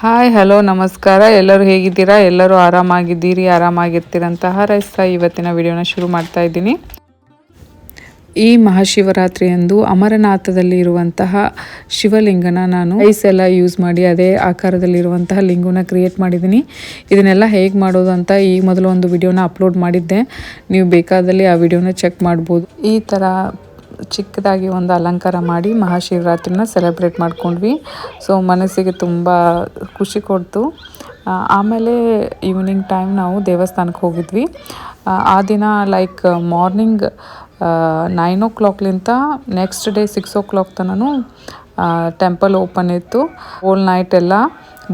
Hi hello ನಮಸ್ಕಾರ. ಎಲ್ಲರೂ ಹೇಗಿದ್ದೀರಾ? ಎಲ್ಲರೂ ಆರಾಮಾಗಿದ್ದೀರಿ ಆರಾಮಾಗಿರ್ತೀರಂತ ಹಾರೈಸ್ತಾ ಇವತ್ತಿನ ವಿಡಿಯೋನ ಶುರು ಮಾಡ್ತಾ ಇದ್ದೀನಿ. ಈ ಮಹಾಶಿವರಾತ್ರಿಯಂದು ಅಮರನಾಥದಲ್ಲಿ ಇರುವಂತಹ ಶಿವಲಿಂಗನ ನಾನು ಐಸ್ ಎಲ್ಲ ಯೂಸ್ ಮಾಡಿ ಅದೇ ಆಕಾರದಲ್ಲಿರುವಂತಹ ಲಿಂಗನ ಕ್ರಿಯೇಟ್ ಮಾಡಿದ್ದೀನಿ. ಇದನ್ನೆಲ್ಲ ಹೇಗೆ ಮಾಡೋದು ಅಂತ ಈ ಮೊದಲು ಒಂದು ವಿಡಿಯೋನ ಅಪ್ಲೋಡ್ ಮಾಡಿದ್ದೆ. ನೀವು ಬೇಕಾದಲ್ಲಿ ಆ ವಿಡಿಯೋನ ಚೆಕ್ ಮಾಡ್ಬೋದು. ಈ ಥರ ಚಿಕ್ಕದಾಗಿ ಒಂದು ಅಲಂಕಾರ ಮಾಡಿ ಮಹಾಶಿವರಾತ್ರಿನ ಸೆಲೆಬ್ರೇಟ್ ಮಾಡ್ಕೊಂಡ್ವಿ. ಸೊ ಮನಸ್ಸಿಗೆ ತುಂಬ ಖುಷಿ ಕೊಡ್ತು. ಆಮೇಲೆ ಈವ್ನಿಂಗ್ ಟೈಮ್ ನಾವು ದೇವಸ್ಥಾನಕ್ಕೆ ಹೋಗಿದ್ವಿ. ಆ, ದಿನ ಲೈಕ್ ಮಾರ್ನಿಂಗ್ ನೈನ್ ಓ ಕ್ಲಾಕ್ಲಿಂತ next day six o'clock ತನೂ ಟೆಂಪಲ್ ಓಪನ್ ಇತ್ತು. ಹೋಲ್ ನೈಟ್ ಎಲ್ಲ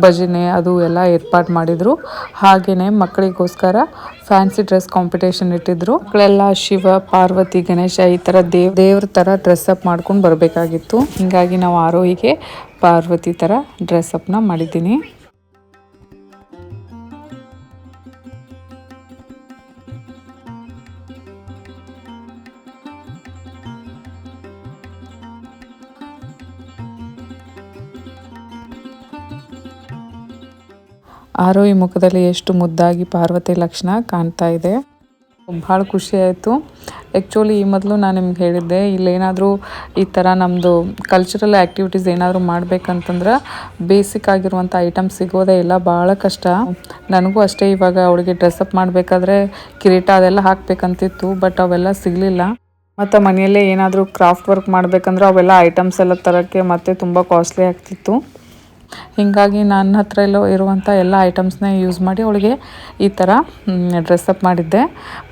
ಭಜನೆ ಅದು ಎಲ್ಲ ಏರ್ಪಾಡು ಮಾಡಿದರು. ಹಾಗೆಯೇ ಮಕ್ಕಳಿಗೋಸ್ಕರ ಫ್ಯಾನ್ಸಿ ಡ್ರೆಸ್ ಕಾಂಪಿಟೇಷನ್ ಇಟ್ಟಿದ್ರು. ಮಕ್ಕಳೆಲ್ಲ ಶಿವ, ಪಾರ್ವತಿ, ಗಣೇಶ ಈ ಥರ ದೇವ್, ದೇವ್ರ ಥರ ಡ್ರೆಸ್ ಅಪ್ ಮಾಡ್ಕೊಂಡು ಬರಬೇಕಾಗಿತ್ತು. ಹೀಗಾಗಿ ನಾವು ಆರೋಹಿಗೆ ಪಾರ್ವತಿ ಥರ ಡ್ರೆಸ್ ಅಪ್ನ ಮಾಡಿದ್ದೀನಿ. ಆರೋಹಿ ಮುಖದಲ್ಲಿ ಎಷ್ಟು ಮುದ್ದಾಗಿ ಪಾರ್ವತಿ ಲಕ್ಷಣ ಕಾಣ್ತಾ ಇದೆ. ಭಾಳ ಖುಷಿ ಆಯಿತು. ಆ್ಯಕ್ಚುಲಿ ಈ ಮೊದಲು ನಾನು ನಿಮ್ಗೆ ಹೇಳಿದ್ದೆ, ಇಲ್ಲೇನಾದರೂ ಈ ಥರ ನಮ್ಮದು ಕಲ್ಚರಲ್ ಆ್ಯಕ್ಟಿವಿಟೀಸ್ ಏನಾದರೂ ಮಾಡಬೇಕಂತಂದ್ರೆ ಬೇಸಿಕ್ ಆಗಿರುವಂಥ ಐಟಮ್ ಸಿಗೋದೇ ಇಲ್ಲ, ಭಾಳ ಕಷ್ಟ. ನನಗೂ ಅಷ್ಟೇ ಇವಾಗ ಅವಳಿಗೆ ಡ್ರೆಸ್ಅಪ್ ಮಾಡಬೇಕಾದ್ರೆ ಕಿರೀಟ ಅದೆಲ್ಲ ಹಾಕಬೇಕಂತಿತ್ತು ಬಟ್ ಅವೆಲ್ಲ ಸಿಗಲಿಲ್ಲ. ಮತ್ತು ಮನೆಯಲ್ಲೇ ಏನಾದರೂ ಕ್ರಾಫ್ಟ್ ವರ್ಕ್ ಮಾಡಬೇಕಂದ್ರೆ ಅವೆಲ್ಲ ಐಟಮ್ಸ್ ಎಲ್ಲ ತರೋಕ್ಕೆ ಮತ್ತೆ ತುಂಬ ಕಾಸ್ಟ್ಲಿ ಆಗ್ತಿತ್ತು. ಹೀಗಾಗಿ ನನ್ನ ಹತ್ರ ಎಲ್ಲೋ ಇರುವಂಥ ಎಲ್ಲ ಐಟಮ್ಸ್ನ ಯೂಸ್ ಮಾಡಿ ಅವಳಿಗೆ ಈ ಥರ ಡ್ರೆಸ್ಅಪ್ ಮಾಡಿದ್ದೆ.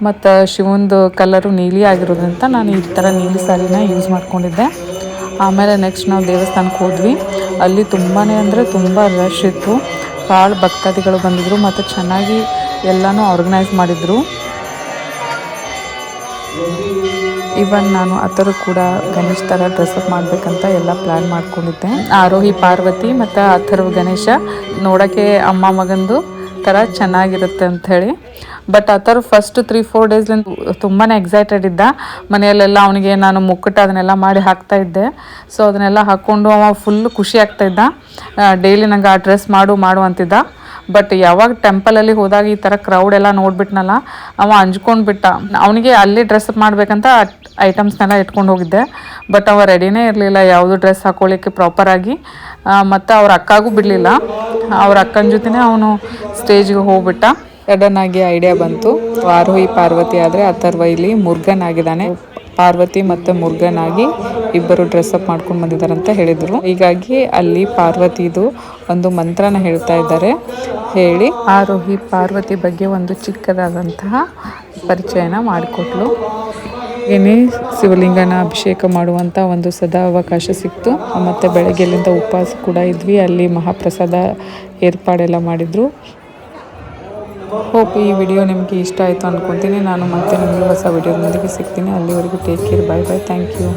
ಮತ್ತು ಶಿವಂದು ಕಲರು ನೀಲಿ ಆಗಿರೋದ್ರಿಂದ ನಾನು ಈ ಥರ ನೀಲಿ ಸಾರಿನ ಯೂಸ್ ಮಾಡ್ಕೊಂಡಿದ್ದೆ. ಆಮೇಲೆ ನೆಕ್ಸ್ಟ್ ನಾವು ದೇವಸ್ಥಾನಕ್ಕೆ ಹೋದ್ವಿ. ಅಲ್ಲಿ ತುಂಬಾ ಅಂದರೆ ತುಂಬ ರಶ್ ಇತ್ತು. ಭಾಳ ಭಕ್ತಾದಿಗಳು ಬಂದಿದ್ದರು ಮತ್ತು ಚೆನ್ನಾಗಿ ಎಲ್ಲನೂ ಆರ್ಗನೈಸ್ ಮಾಡಿದರು. ಇವನ್ ನಾನು ಅಥರು ಕೂಡ ಗಣೇಶ್ ಥರ ಡ್ರೆಸ್ಅಪ್ ಮಾಡಬೇಕಂತ ಎಲ್ಲ ಪ್ಲ್ಯಾನ್ ಮಾಡ್ಕೊಂಡಿದ್ದೆ. ಆರೋಹಿ ಪಾರ್ವತಿ ಮತ್ತು ಅಥರ್ವ ಗಣೇಶ ನೋಡೋಕ್ಕೆ ಅಮ್ಮ ಮಗಂದು ಥರ ಚೆನ್ನಾಗಿರುತ್ತೆ ಹೇಳಿ. ಬಟ್ ಥರ ಫಸ್ಟ್ ತ್ರೀ ಫೋರ್ ಡೇಸ್ಲಿಂದ ತುಂಬಾ ಎಕ್ಸೈಟೆಡ್ ಇದ್ದ. ಮನೆಯಲ್ಲೆಲ್ಲ ಅವನಿಗೆ ನಾನು ಮುಕ್ಕಟ ಅದನ್ನೆಲ್ಲ ಮಾಡಿ ಹಾಕ್ತಾ ಇದ್ದೆ. ಸೊ ಅದನ್ನೆಲ್ಲ ಹಾಕ್ಕೊಂಡು ಅವ ಫುಲ್ ಖುಷಿ ಆಗ್ತಾ ಇದ್ದ. ಡೈಲಿ ನಂಗೆ ಆ ಡ್ರೆಸ್ ಮಾಡು ಮಾಡು ಅಂತಿದ್ದ. ಬಟ್ ಯಾವಾಗ ಟೆಂಪಲಲ್ಲಿ ಹೋದಾಗ ಈ ಥರ ಕ್ರೌಡ್ ಎಲ್ಲ ನೋಡ್ಬಿಟ್ನಲ್ಲ, ಅವ ಅಂಜ್ಕೊಂಡ್ಬಿಟ್ಟ ಅವನಿಗೆ ಅಲ್ಲಿ ಡ್ರೆಸ್ ಮಾಡಬೇಕಂತ ಐಟಮ್ಸ್ನೆಲ್ಲ ಇಟ್ಕೊಂಡು ಹೋಗಿದ್ದೆ. ಬಟ್ ಅವ ರೆಡಿನೇ ಇರಲಿಲ್ಲ, ಯಾವುದು ಡ್ರೆಸ್ ಹಾಕೊಳ್ಳಿಕ್ಕೆ ಪ್ರಾಪರಾಗಿ ಮತ್ತು ಅವ್ರ ಅಕ್ಕಾಗೂ ಬಿಡಲಿಲ್ಲ. ಅವ್ರ ಅಕ್ಕನ ಜೊತೆನೇ ಅವನು ಸ್ಟೇಜ್ಗೆ ಹೋಗ್ಬಿಟ್ಟ. ಸಡನ್ ಆಗಿ ಐಡಿಯಾ ಬಂತು. ವಾರೋಹಿ ಪಾರ್ವತಿ ಆದರೆ ಅಥರ್ವ ಇಲ್ಲಿ ಮುರುಗನ್ ಆಗಿದ್ದಾನೆ ಪಾರ್ವತಿ ಮತ್ತು ಮುರುಗನಾಗಿ ಇಬ್ಬರು ಡ್ರೆಸ್ ಅಪ್ ಮಾಡ್ಕೊಂಡು ಬಂದಿದ್ದಾರೆ ಅಂತ ಹೇಳಿದರು. ಹೀಗಾಗಿ ಅಲ್ಲಿ ಪಾರ್ವತಿದು ಒಂದು ಮಂತ್ರನ ಹೇಳ್ತಾ ಇದ್ದಾರೆ. ಹೇಳಿ. ಆರೋಹಿ ಪಾರ್ವತಿ ಬಗ್ಗೆ ಒಂದು ಚಿಕ್ಕದಾದಂತಹ ಪರಿಚಯನ ಮಾಡಿಕೊಟ್ಲು. ಏನೇ ಶಿವಲಿಂಗನ ಅಭಿಷೇಕ ಮಾಡುವಂಥ ಒಂದು ಸದಾ ಅವಕಾಶ ಸಿಕ್ತು. ಮತ್ತು ಬೆಳಗ್ಗೆಲಿಂದ ಉಪವಾಸ ಕೂಡ ಇದ್ವಿ. ಅಲ್ಲಿ ಮಹಾಪ್ರಸಾದ ಏರ್ಪಾಡೆಲ್ಲ ಮಾಡಿದರು. ಹೋಪ್ ಈ ವಿಡಿಯೋ ನಿಮಗೆ ಇಷ್ಟ ಆಯಿತು ಅಂದ್ಕೊತೀನಿ ನಾನು ಮತ್ತೆ ನಿಮಗೆ ಹೊಸ ವಿಡಿಯೋದೊಂದಿಗೆ ಸಿಗ್ತೀನಿ. ಅಲ್ಲಿವರೆಗೂ take care bye bye thank you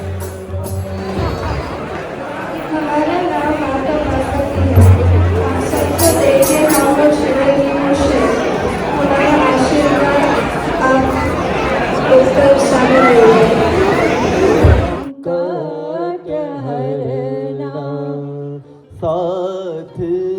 Thank you.